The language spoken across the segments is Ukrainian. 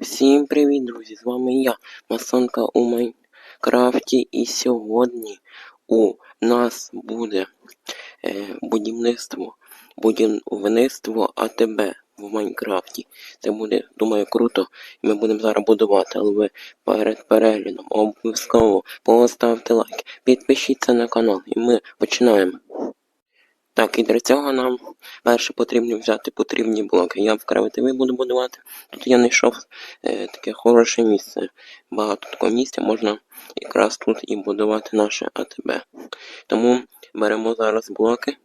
Всім привіт, друзі! З вами я, Масонка у Майнкрафті, і сьогодні у нас буде е, будівництво, будівництво АТБ в Майнкрафті. Це буде, думаю, круто. Ми будемо зараз будувати, але ви перед переглядом обов'язково поставте лайк, підпишіться на канал, і ми починаємо. Так, і для цього нам перше потрібно взяти потрібні блоки. Я в креативі буду будувати. Тут я знайшов е, таке хороше місце. Багато такого місця можна якраз тут і будувати наше АТБ. Тому беремо зараз блоки,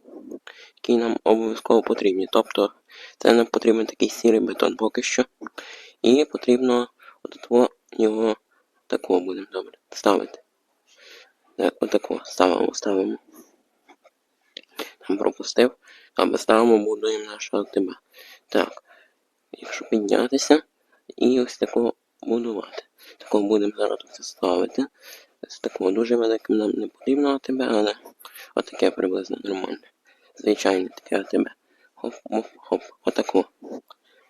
які нам обов'язково потрібні. Тобто це нам потрібен такий сірий бетон поки що. І потрібно от його такого будемо добре ставити. Так, отако ставимо, ставимо пропустив, а ставимо будуємо нашого АТБ. Так, якщо піднятися і ось такого будувати. Такого будемо зараз тут ставити. Ось такого дуже великим нам не потрібно АТБ, але отаке приблизно нормальне. Звичайне таке АТБ. Хоп, хоп, хоп, отако.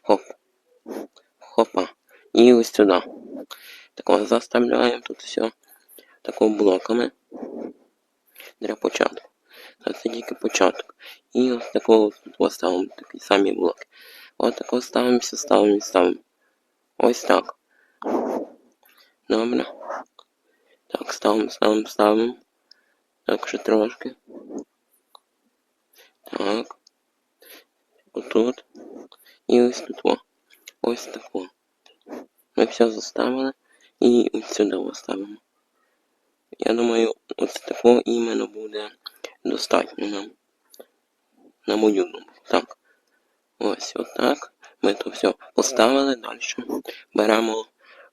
Хоп. Хопа. І ось сюди. Такого заставляємо тут все такого блоками для початку. А це тільки початок. І ось такого тут ставимо такі самі блоки. Ось такого ставимося, ставимо і ставимо. Ось так. Добре. Так, ставимо, ставимо, ставимо. Так, ще трошки. Так. Отут. І ось тут. О. Ось тако. Ми все заставили. І ось сюди поставимо. Я думаю, ось такого іменно буде достатньо нам. На мою думку. Так. Ось отак. Ми то все поставили далі. Беремо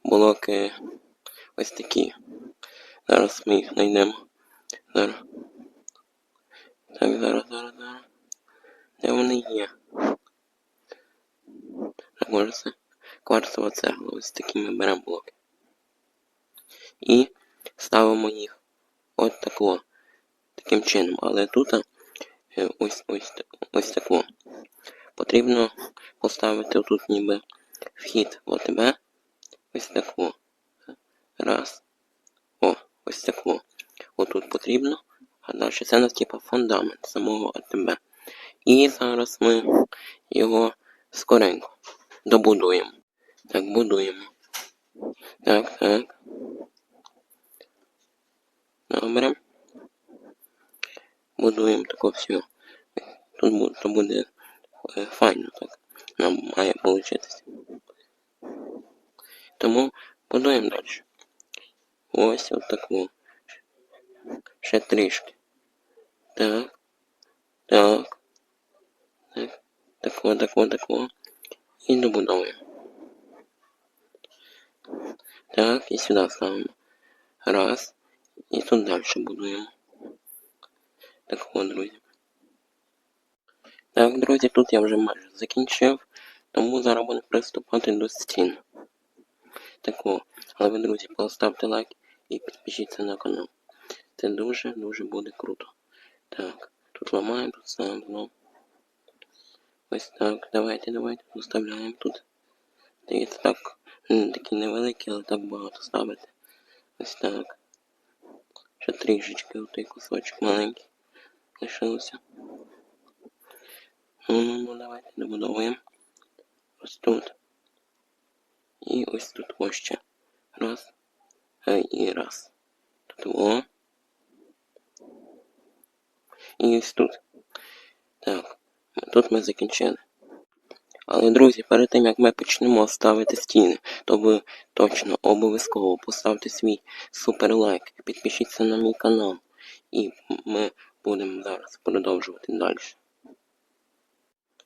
блоки ось такі. Зараз ми їх знайдемо. Зараз. Так, зараз, зараз, зараз. Де вони є? Так, може це кварцева цегла. Ось такі ми беремо блоки. І ставимо їх от тако таким чином. Але тут е, ось ось ось тако. Потрібно поставити тут ніби вхід в ОТБ. Ось тако. Раз. О, ось тако. Отут потрібно. А далі це у нас типу фундамент самого АТБ. І зараз ми його скоренько добудуємо. Так, будуємо. Так, так. Добре будуємо таке все. Тут буде, то буде е, файно так. Нам має получитися. Тому будуємо далі. Ось отаку. Ще трішки. Так. Так. Так. Тако, тако, тако. І добудовуємо. Так, і сюди ставимо. Раз. І тут далі будуємо. Так от, друзі. Так, друзі, тут я вже майже закінчив, тому зараз будемо приступати до стін. Так о, але ви, друзі, поставте лайк і підпишіться на канал. Це дуже-дуже буде круто. Так, тут ламаємо, тут ставимо знову. Ось так, давайте, давайте поставляємо тут. Дивіться, так, такі невеликі, але так багато ставити. Ось так. Ще трішечки, отий кусочок маленький лишилося. Ну, ну, ну, давайте добудовуємо. Ось тут. І ось тут ось ще. Раз. І раз. Тут о. І ось тут. Так. Тут ми закінчили. Але, друзі, перед тим як ми почнемо ставити стіни, то ви точно обов'язково поставте свій супер лайк, підпишіться на мій канал. І ми будемо зараз продовжувати далі.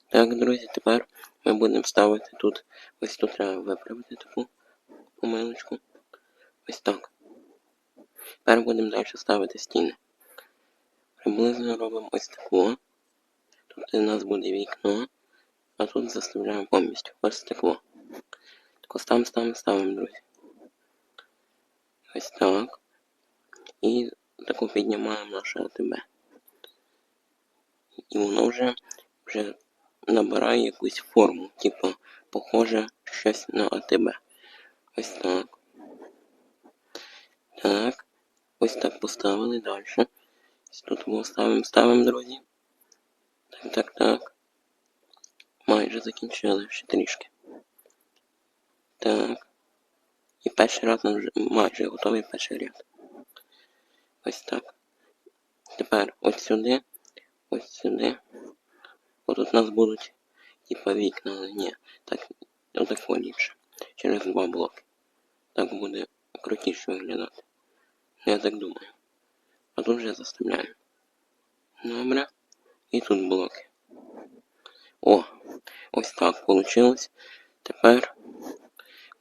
Так, друзі, тепер ми будемо ставити тут, ось тут треба виправити таку помилочку. Ось так. Тепер будемо далі ставити стіни. Приблизно робимо ось таку. Тут у нас буде вікно, а тут заставляємо повністю. Ось таку. Тако ставимо, ставимо, ставимо, друзі. Ось так. І таку піднімаємо наше АТБ і воно вже вже набирає якусь форму, типу, похоже щось на АТБ. Ось так. Так. Ось так поставили далі. Тут ставимо, ставимо, друзі. Так, так, так. Майже закінчили ще трішки. Так. І перший ряд нам вже майже готовий перший ряд. Ось так. Тепер ось сюди, ось сюди. Отут у нас будуть типа вікна, ні. Так, отак ліпше. Через два блоки. Так буде крутіше виглядати. Я так думаю. А тут вже заставляємо. Добре. І тут блоки. О, ось так вийшло. Тепер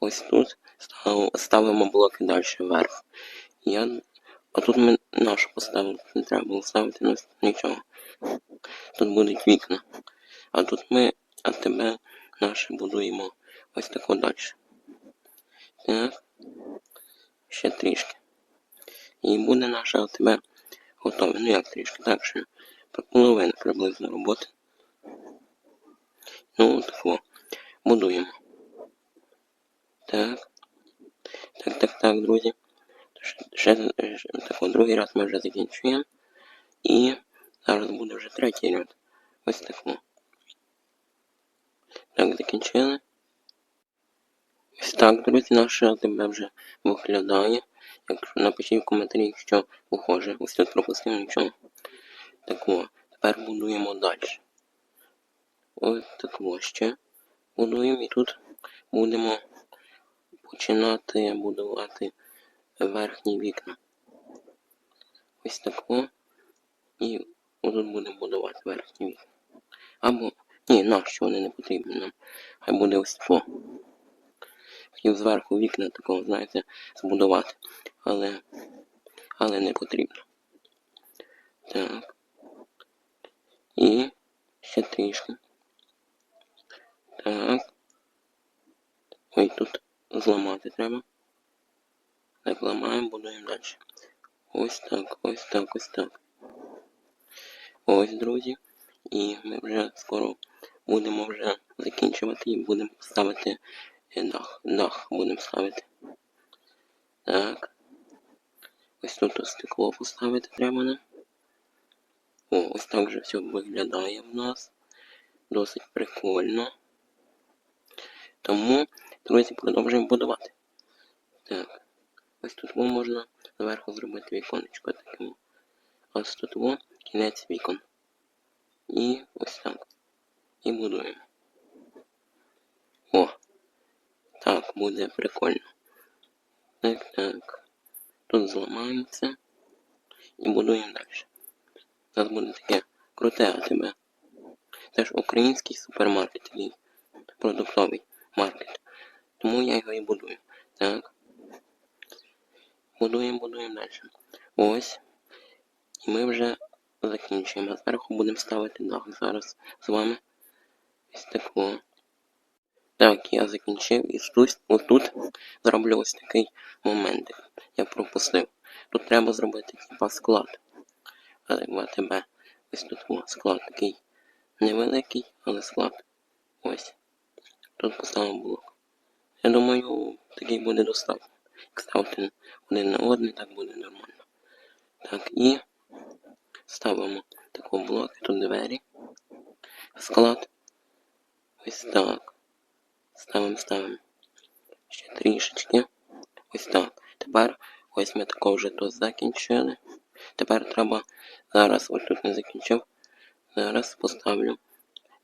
ось тут ставимо блоки далі вверх. Я... А тут ми нашу поставили, не треба було ставити ну, нічого. Тут будуть вікна. А тут ми АТБ наше будуємо ось тако далі. Так. Ще трішки. І буде наша АТБ готова. Ну як трішки, так що половина приблизно роботи. Ну, тако. Будуємо. Так. Так, так, так, друзі. Ще, ще другий раз ми вже закінчуємо. І зараз буде вже третій ряд. Ось тако. Так, закінчили. Ось так, друзі, наша АТБ вже виглядає. Якщо напишіть в коментарі, якщо похоже. Ось тут пропустив нічого. Так о, тепер будуємо далі. Ось так о, ще будуємо і тут будемо починати будувати верхні вікна. Ось так о. І отут будемо будувати верхні вікна. Або, ні, нащо вони не потрібні нам. Хай буде ось тако. Хотів зверху вікна такого, знаєте, збудувати. Але, але не потрібно. Так. І ще трішки. Так. Ой, тут зламати треба. Так, ламаємо, будуємо далі. Ось так, ось так, ось так. Ось, друзі. І ми вже скоро будемо вже закінчувати і будемо ставити е, дах. Дах будемо ставити. Так. Ось тут стекло поставити треба нам. О, ось так же все виглядає в нас. Досить прикольно. Тому, друзі, продовжуємо будувати. Так. Ось тут можна зверху зробити віконечко таким. Ось тут кінець вікон. І ось так. І будуємо. О! Так, буде прикольно. Так, так. Тут зламаємо це. І будуємо далі. У нас буде таке круте АТБ. Це ж український супермаркет, продуктовий маркет. Тому я його і будую. Так. Будуємо, будуємо далі. Ось. І ми вже закінчуємо. Зверху будемо ставити дах зараз з вами. Ось тако. Так, я закінчив і тут, отут зроблю ось такий момент. Я пропустив. Тут треба зробити типа склад. АТБ. Ось тут о, склад такий невеликий, але склад. Ось. Тут поставимо блок. Я думаю, такий буде достатньо. Як ставити один на один, так буде нормально. Так, і ставимо такого блоки, тут двері. Склад. Ось так. Ставимо, ставимо. Ще трішечки. Ось так. Тепер ось ми такого вже тут закінчили. Тепер треба зараз, ось тут не закінчив. Зараз поставлю.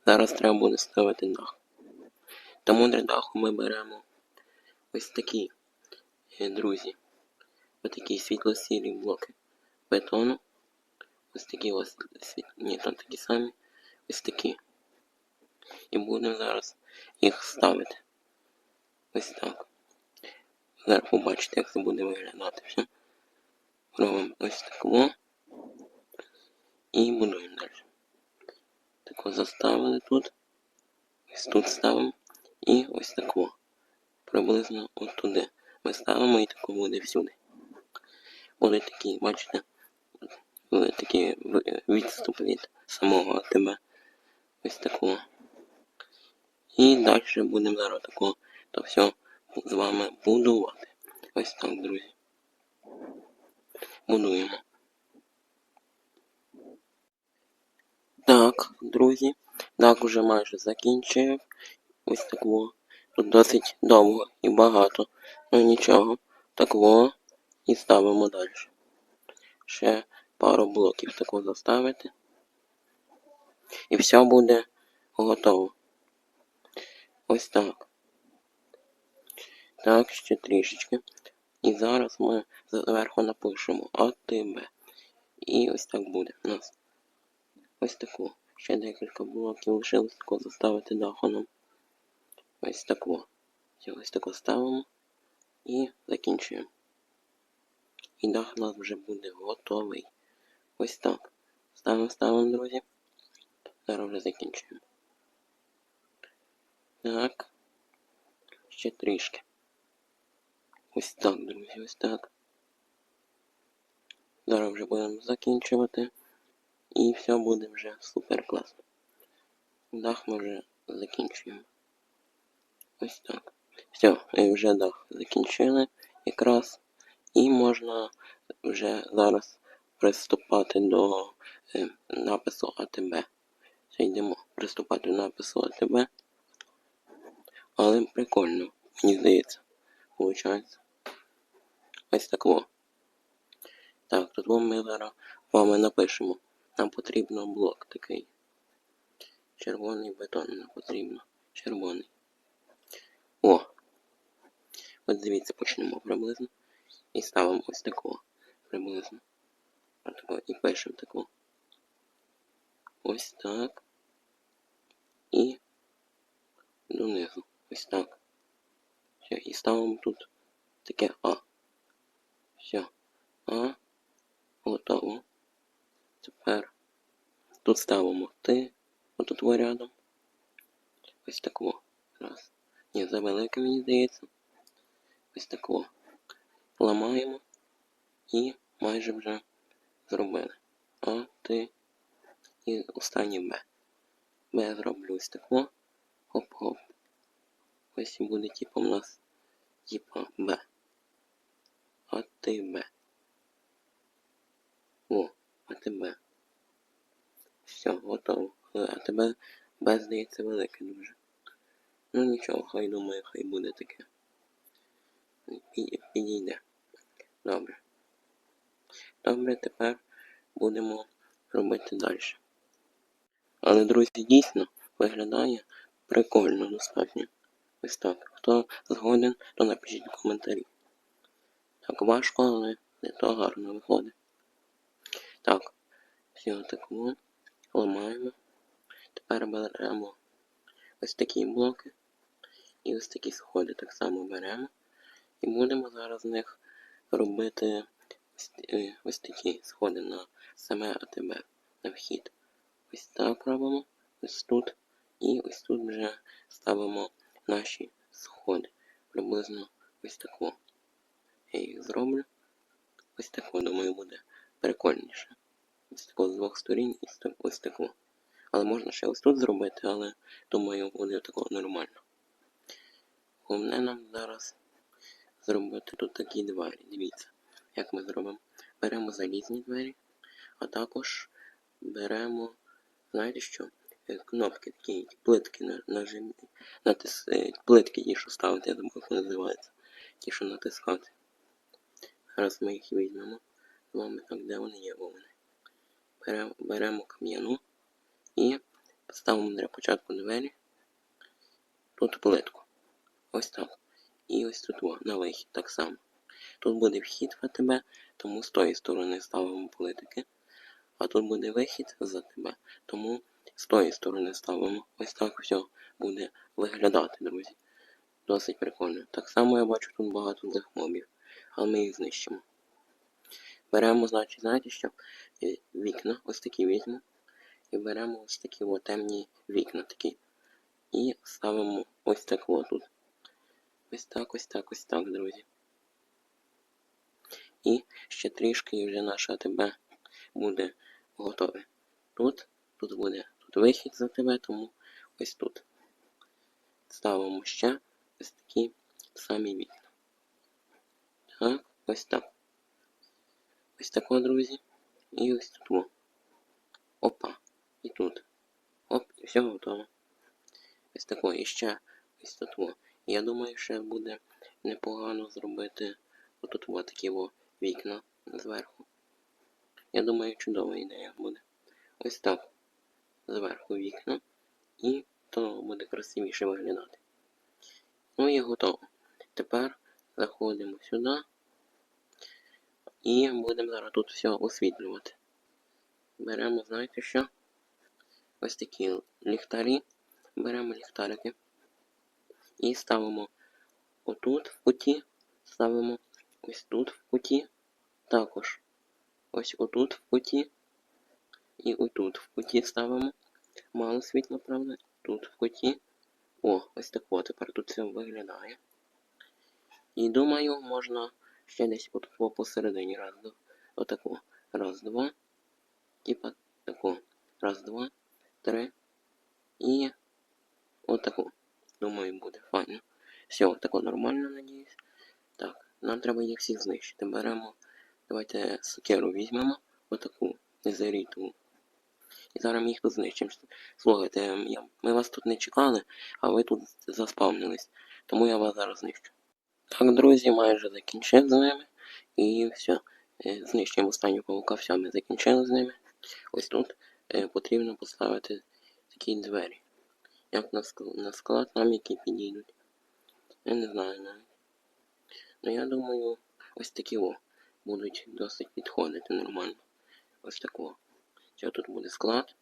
Зараз треба буде ставити дах. Тому для даху ми беремо ось такі, е, друзі. Ось такі світло-сірі блоки бетону. Ось такі ось. Ні, там такі самі. Ось такі. І будемо зараз їх ставити. Ось так. Зараз побачите, як це буде виглядати все. Робимо ось таку. І будуємо далі. Тако заставили тут. Ось тут ставимо. І ось тако. Приблизно от туди. Ми ставимо і тако буде всюди. Будуть такі, бачите, е, такі в- відступ від самого АТБ. Ось такого. І далі будемо зараз тако то все з вами будувати. Ось так, друзі. Будуємо. Так, друзі. Так, уже майже закінчив. Ось так во. Тут досить довго і багато. Ну нічого. Так во. І ставимо далі. Ще пару блоків такого заставити. І все буде готово. Ось так. Так, ще трішечки. І зараз ми зверху напишемо АТБ. І ось так буде у нас. Ось таку. Ще декілька блоків лишилось тако заставити дахоном. Ось таку. Ось таку ставимо і закінчуємо. І дах у нас вже буде готовий. Ось так. Ставимо, ставимо, друзі. Зараз вже закінчуємо. Так. Ще трішки. Ось так, друзі, ось так. Зараз вже будемо закінчувати. І все буде вже супер класно. Дах ми вже закінчуємо. Ось так. Все, вже дах закінчили якраз. І можна вже зараз приступати до е, напису АТБ. Все, йдемо приступати до напису АТБ. Але прикольно, мені здається. Получається. Ось так во. Так, тут ми зараз вами напишемо. Нам потрібно блок такий. Червоний бетон нам потрібно. Червоний. О! От дивіться, почнемо приблизно. І ставимо ось такого приблизно. Отако. І пишемо таку. Ось так. І донизу. Ось так. Все, і ставимо тут таке А. Все. А. Готово. Тепер тут ставимо Т. Отут рядом. Ось тако. Раз. Ні, завелике, мені здається. Ось тако. Ламаємо і майже вже зробили. А, Т. І останнє Б. Б зроблю тако. Хоп-хоп. Ось і буде типу у нас типа Б. А Т Б. О, а тебе. Все, готово. А тебе Б здається велике дуже. Ну нічого, хай думаю, хай буде таке. Підійде. Добре. Добре, тепер будемо робити далі. Але, друзі, дійсно виглядає прикольно достатньо. Ось так. Хто згоден, то напишіть в коментарі. Так важко, але не то гарно виходить. Так, все таку ламаємо. Тепер беремо ось такі блоки і ось такі сходи так само беремо. І будемо зараз з них робити ось, е, такі сходи на саме АТБ на вхід. Ось так робимо, ось тут. І ось тут вже ставимо наші сходи. Приблизно ось таку. Я їх зроблю. Ось таку, думаю, буде прикольніше. Ось таку з двох сторін і ось таку. Але можна ще ось тут зробити, але думаю, буде такого нормально. Головне нам зараз зробити тут такі двері. Дивіться, як ми зробимо. Беремо залізні двері, а також беремо, знаєте що? Е, Кнопки такі, плитки на, нажимні. Натис... е, Плитки ті, що ставити, я забув, як вони називаються. Ті, що натискати. Зараз ми їх візьмемо. З вами так, де вони є, О, вони. Беремо, беремо кам'яну і ставимо для початку двері. Тут плитку. Ось так. І ось тут на вихід так само. Тут буде вхід в АТБ, тому з тої сторони ставимо плитки. А тут буде вихід за тебе, тому з тої сторони ставимо. Ось так все буде виглядати, друзі. Досить прикольно. Так само я бачу тут багато злих мобів, але ми їх знищимо. Беремо, значить, знаєте що? Е, Вікна, ось такі візьмемо. І беремо ось такі от темні вікна такі. І ставимо ось так от тут. Ось так, ось так, ось так, друзі. І ще трішки і вже наше АТБ буде готове. Тут, тут буде тут вихід за тебе, тому ось тут. Ставимо ще ось такі самі вікна. Так, ось так. Ось тако, друзі. І ось тут. Опа. І тут. Оп, і все готово. Ось тако. І ще ось тут. Я думаю, ще буде непогано зробити отут такі во вікна зверху. Я думаю, чудова ідея буде. Ось так. Зверху вікна. І то буде красивіше виглядати. Ну і готово. Тепер заходимо сюди. І будемо зараз тут все освітлювати. Беремо, знаєте що? Ось такі ліхтарі. Беремо ліхтарики. І ставимо отут в куті. Ставимо ось тут в куті. Також. Ось отут в куті. І отут в куті ставимо. Мало світла, правда? Тут в куті. О, ось так от тепер тут все виглядає. І думаю, можна ще десь от посередині раз, два. Отако. Раз, два. Типа тако. Раз, два, три. І отако. Думаю, буде файно. Все, тако нормально, надіюсь. Нам треба їх всіх знищити. Беремо. Давайте сокеру візьмемо. Отаку. Незаріту. І зараз ми їх тут знищимо. Слухайте, я, ми вас тут не чекали, а ви тут заспавнились. Тому я вас зараз знищу. Так, друзі, майже закінчив з ними. І все. Знищуємо останню павука, все, ми закінчили з ними. Ось тут е, потрібно поставити такі двері. Як на склад нам які підійдуть. Я не знаю навіть. Ну я думаю, ось такі о будуть досить підходити нормально. Ось такого. Це тут буде склад.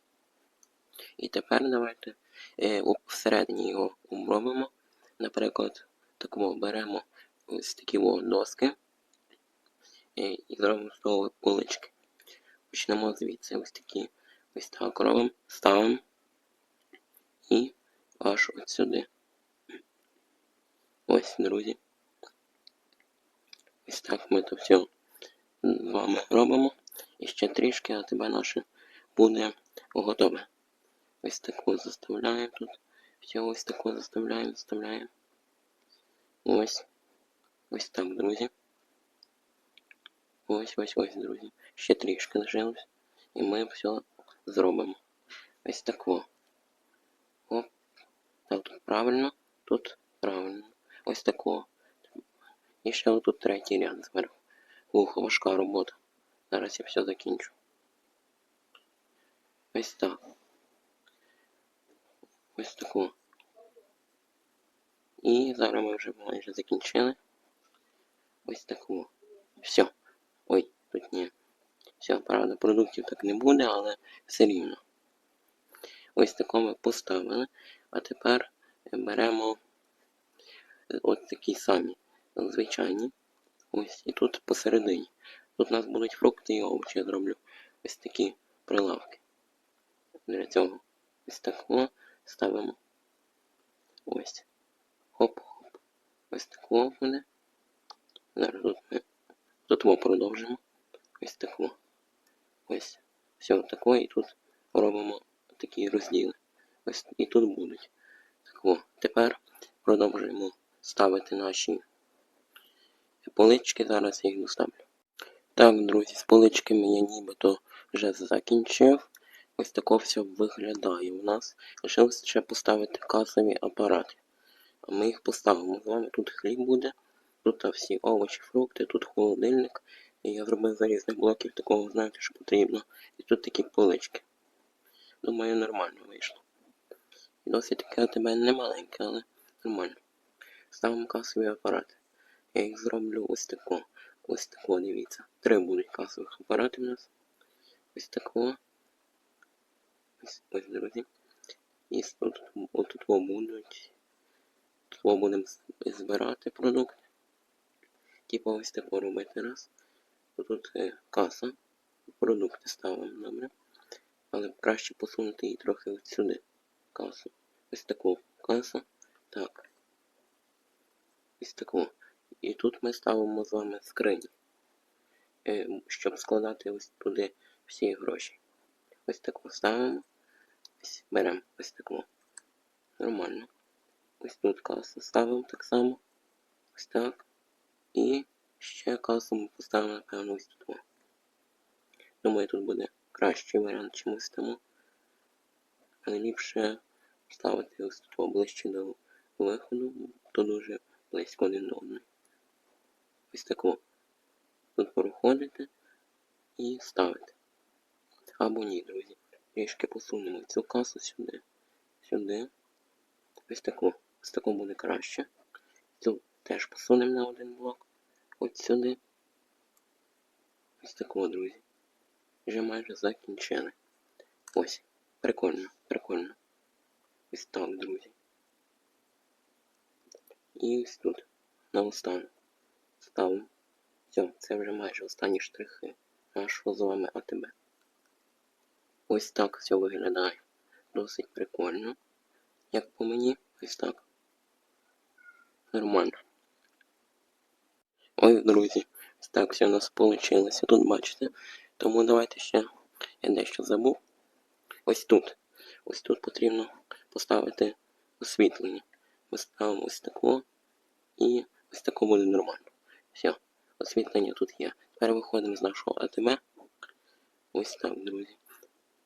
І тепер давайте е, всередині його обробимо. Наприклад, такого беремо ось такі о, доски е, і зробимо з того полички. Почнемо звідси ось такі. Ось так робимо, ставимо і аж от сюди. Ось, друзі. Ось так ми то все з вами робимо. І ще трішки, а тебе наше буде готове. Ось таку заставляємо тут. Все ось таку заставляємо, заставляємо. Ось. Ось так, друзі. Ось, ось, ось, друзі. Ще трішки лишилось. І ми все зробимо. Ось тако. Оп. Так, тут правильно, тут правильно. Ось тако. І ще отут третій ряд зверху. Ух, важка робота. Зараз я все закінчу. Ось так. Ось таку. І зараз ми вже майже закінчили. Ось таку. Все. Ой, тут ні. Все, правда, продуктів так не буде, але все рівно. Ось таку ми поставили. А тепер беремо от такі самі звичайні. Ось. І тут посередині. Тут у нас будуть фрукти і овочі. Я зроблю ось такі прилавки. Для цього ось так ставимо. Ось. Хоп-хоп. Ось так буде. Зараз тут ми тут ми продовжимо. Ось так. Ось. Все таке. І тут робимо такі розділи. Ось і тут будуть. Так о. Тепер продовжуємо ставити наші полички. Зараз їх доставлю. Так, друзі, з поличками я нібито вже закінчив. Ось тако все виглядає у нас. Лишилось ще поставити касові апарати. А ми їх поставимо з вами. Тут хліб буде, тут всі овочі, фрукти, тут холодильник. І я зробив за різних блоків такого, знаєте, що потрібно. І тут такі полички. Думаю, нормально вийшло. Досить таке у тебе не маленьке, але нормально. Ставимо касові апарати. Я їх зроблю ось тако. Ось тако, дивіться. Три будуть касових апарати у нас. Ось тако. Ось, ось, друзі. І тут, отут будуть. Тут будемо збирати продукти. Типу ось тако робити раз. Тут е, каса. Продукти ставимо, добре. Але краще посунути її трохи от сюди. Касу. Ось таку касу. Так. Ось таку. І тут ми ставимо з вами скрині. Е, щоб складати ось туди всі гроші. Ось таку ставимо. Ось беремо ось таку. Нормально. Ось тут касу ставимо так само. Ось так. І ще касу ми поставимо, напевно, ось тут. Думаю, тут буде кращий варіант, чим ось тому. Але ліпше ставити ось тут ближче до виходу, то дуже близько один до одного. Ось таку. Тут проходите і ставите. Або ні, друзі. Трішки посунемо цю касу сюди. Сюди. Ось таку. Ось таку буде краще. Цю теж посунемо на один блок. От сюди. Ось таку, друзі. Вже майже закінчили. Ось. Прикольно, прикольно. Ось так, друзі. І ось тут. На останок. Ставимо. Все, це вже майже останні штрихи нашого з вами АТБ. Ось так все виглядає. Досить прикольно. Як по мені, ось так. Нормально. Ой, друзі, ось так все у нас вийшло. Тут бачите. Тому давайте ще я дещо забув. Ось тут. Ось тут потрібно поставити освітлення. Ми ставимо ось тако. І ось тако буде нормально. Все, освітлення тут є. Тепер виходимо з нашого АТБ. Ось так, друзі.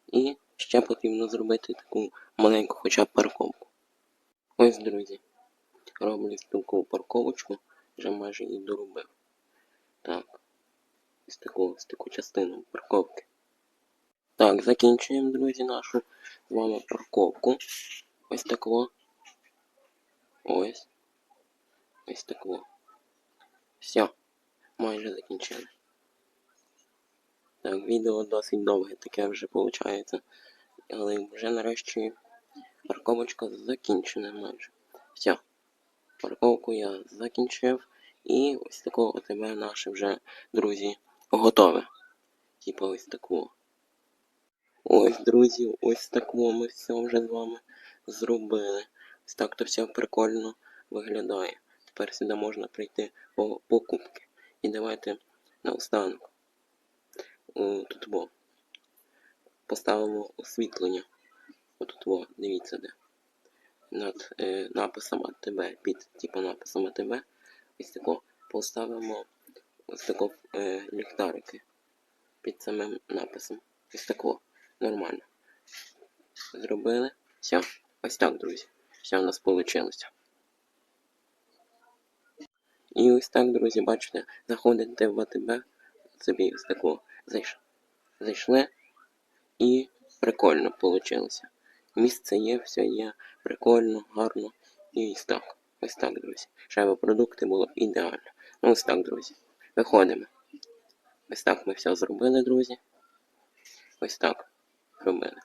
І ще потрібно зробити таку маленьку хоча б парковку. Ось, друзі. Роблю таку парковочку, вже майже її доробив. Так. Ось таку, ось таку частину парковки. Так, закінчуємо, друзі, нашу з вами парковку. Ось тако. Ось. Ось тако. Все. Майже закінчили. Так, відео досить довге таке вже виходить. Але вже нарешті парковочка закінчена майже. Все. Парковку я закінчив. І ось такого ОТБ наше вже, друзі, готове. Типа ось такого. Ось, друзі, ось такого ми все вже з вами зробили. Ось так то все прикольно виглядає. Тепер сюди можна прийти по покупки. І давайте наостанок. О, Тут во. Поставимо освітлення. Отут во, дивіться де. Над е, написом АТБ, під типу написом АТБ. Ось тако поставимо ось тако е, ліхтарики під самим написом. Ось тако. Нормально. Зробили. Все. Ось так, друзі. Все у нас вийшло. І ось так, друзі, бачите, заходите в АТБ, собі ось зайш... зайшли і прикольно вийшло. Місце є, все є, прикольно, гарно. І ось так. Ось так, друзі. Щоб продукти було ідеально. Ну ось так, друзі. Виходимо. Ось так ми все зробили, друзі. Ось так робили.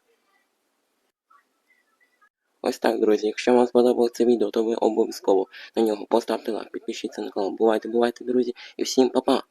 Ось так, друзі. Якщо вам сподобалося це відео, то ви обов'язково на нього поставте лайк, підпишіться на канал. Бувайте, бувайте, друзі, і всім па-па!